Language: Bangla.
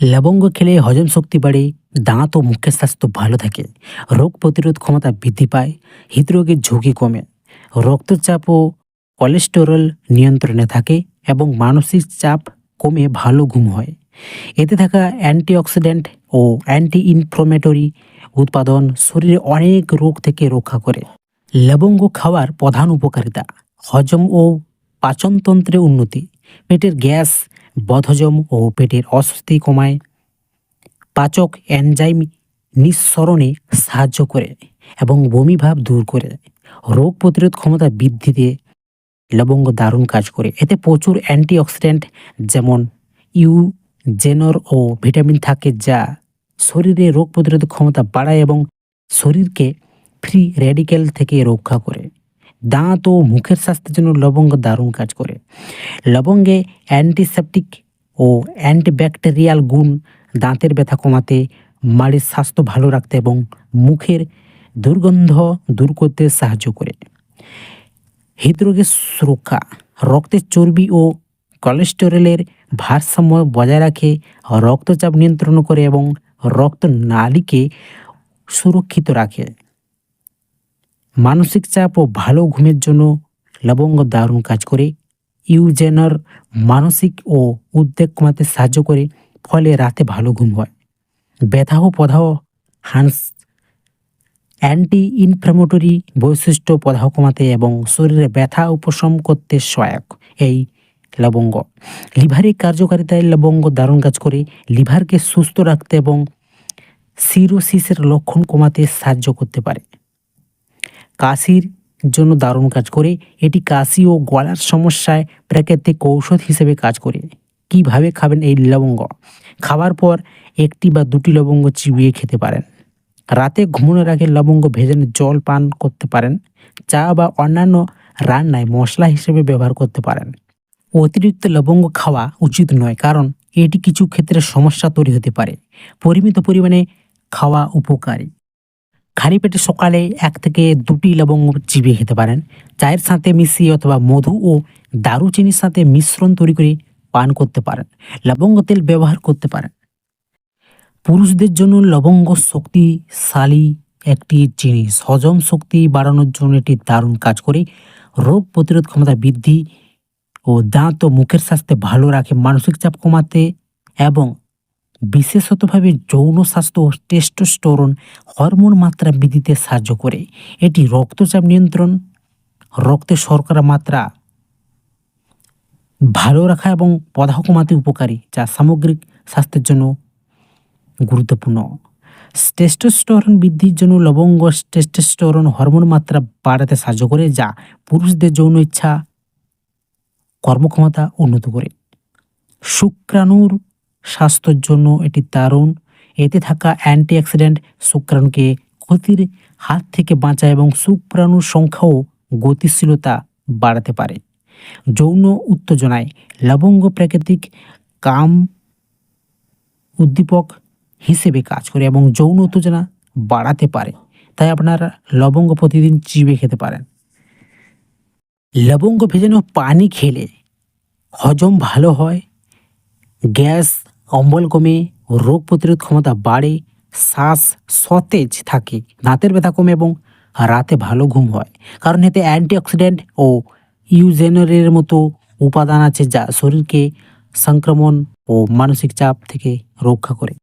লবঙ্গ খেলে হজম শক্তি বাড়ে, দাঁত ও মুখের স্বাস্থ্য ভালো থাকে, রোগ প্রতিরোধ ক্ষমতা বৃদ্ধি পায়, হৃদরোগের ঝুঁকি কমে, রক্তচাপ ও কোলেস্টেরল নিয়ন্ত্রণে থাকে এবং মানসিক চাপ কমে ভালো ঘুম হয়। এতে থাকা অ্যান্টিঅক্সিডেন্ট ও অ্যান্টি ইনফ্লোমেটরি উৎপাদন শরীরে অনেক রোগ থেকে রক্ষা করে। লবঙ্গ খাওয়ার প্রধান উপকারিতা, হজম ও পাচনতন্ত্রে উন্নতি, পেটের গ্যাস বদহজম ও পেটের অস্বস্তি কমায়। পাচক এনজাইম নিঃসরণে সাহায্য করে এবং বমিভাব দূর করে। রোগ প্রতিরোধ ক্ষমতা বৃদ্ধিতে লবঙ্গ দারুণ কাজ করে। এতে প্রচুর অ্যান্টিঅক্সিডেন্ট যেমন ইউজেনর ও ভিটামিন থাকে যা শরীরে রোগ প্রতিরোধ ক্ষমতা বাড়ায় এবং শরীরকে ফ্রি রেডিক্যাল থেকে রক্ষা করে। দাঁত ও মুখের স্বাস্থ্যের জন্য লবঙ্গ দারুণ কাজ করে। লবঙ্গে অ্যান্টিসেপটিক ও অ্যান্টিব্যাকটেরিয়াল গুণ দাঁতের ব্যথা কমাতে, মাড়ির স্বাস্থ্য ভালো রাখতে এবং মুখের দুর্গন্ধ দূর করতে সাহায্য করে। হৃদরোগের সুরক্ষা, রক্তের চর্বি ও কোলেস্টেরলের ভারসাম্য বজায় রাখে, রক্তচাপ নিয়ন্ত্রণ করে এবং রক্ত নালীকে সুরক্ষিত রাখে। মানসিক চাপ ও ভালো ঘুমের জন্য লবঙ্গ দারুণ কাজ করে। ইউজেনার মানসিক ও উদ্বেগ কমাতে সাহায্য করে, ফলে রাতে ভালো ঘুম হয়। ব্যথা ও পদাহ হান্স অ্যান্টি ইনফ্ল্যামেটরি বৈশিষ্ট্য পদাহ কমাতে এবং শরীরে ব্যথা উপশম করতে সহায়ক এই লবঙ্গ। লিভারের কার্যকারিতায় লবঙ্গ দারুণ কাজ করে, লিভারকে সুস্থ রাখতে এবং সিরোসিসের লক্ষণ কমাতে সাহায্য করতে পারে। কাশির জন্য দারুণ কাজ করে। এটি কাশি ও গলার সমস্যায় প্রাকৃতিক ঔষধ হিসেবে কাজ করে। কীভাবে খাবেন এই লবঙ্গ? খাবার পর একটি বা দুটি লবঙ্গ চিবিয়ে খেতে পারেন। রাতে ঘুমানোর আগে লবঙ্গ ভেজানো জল পান করতে পারেন। চা বা অন্যান্য রান্নায় মশলা হিসেবে ব্যবহার করতে পারেন। অতিরিক্ত লবঙ্গ খাওয়া উচিত নয়, কারণ এটি কিছু ক্ষেত্রে সমস্যা তৈরি হতে পারে। পরিমিত পরিমাণে খাওয়া উপকারী। খালি পেটে সকালে এক থেকে দুটি লবঙ্গ চিবিয়ে খেতে পারেন। চায়ের সাথে মিশিয়ে অথবা মধু ও দারুচিনির সাথে মিশ্রণ তৈরি করে পান করতে পারেন। লবঙ্গ তেল ব্যবহার করতে পারেন। পুরুষদের জন্য লবঙ্গ শক্তিশালী একটি জিনিস। হজম শক্তি বাড়ানোর জন্য এটি দারুণ কাজ করে। রোগ প্রতিরোধ ক্ষমতা বৃদ্ধি ও দাঁত ও মুখের স্বাস্থ্য ভালো রাখে। মানসিক চাপ কমাতে এবং বিশেষতভাবে যৌন স্বাস্থ্য টেস্টোস্টেরন হরমোন মাত্রা বৃদ্ধিতে সাহায্য করে। এটি রক্তচাপ নিয়ন্ত্রণ, রক্তে শর্করা মাত্রা ভালো রাখা এবং পদাহ কমাতে উপকারী, যা সামগ্রিক স্বাস্থ্যের জন্য গুরুত্বপূর্ণ। টেস্টোস্টেরন বৃদ্ধির জন্য লবঙ্গ টেস্টোস্টেরন হরমোন মাত্রা বাড়াতে সাহায্য করে, যা পুরুষদের যৌন ইচ্ছা, কর্মক্ষমতা উন্নত করে। শুক্রাণুর স্বাস্থ্যের জন্য এটি দারুণ। এতে থাকা অ্যান্টিঅক্সিডেন্ট শুক্রাণুকে ক্ষতির হাত থেকে বাঁচায় এবং শুক্রাণুর সংখ্যাও গতিশীলতা বাড়াতে পারে। যৌন উত্তেজনায় লবঙ্গ প্রাকৃতিক কাম উদ্দীপক হিসেবে কাজ করে এবং যৌন উত্তেজনা বাড়াতে পারে। তাই আপনারা লবঙ্গ প্রতিদিন চিবে খেতে পারেন। লবঙ্গ ভেজানো পানি খেলে হজম ভালো হয়, গ্যাস অম্বল কমে, রোগ প্রতিরোধ ক্ষমতা বাড়ে, শ্বাস সতেজ থাকে দাঁতের ব্যথা কমে এবং রাতে ভালো ঘুম হয়। কারণ এতে অ্যান্টিঅক্সিডেন্ট ও ইউজেনরের মতো উপাদান আছে যা শরীরকে সংক্রমণ ও মানসিক চাপ থেকে রক্ষা করে।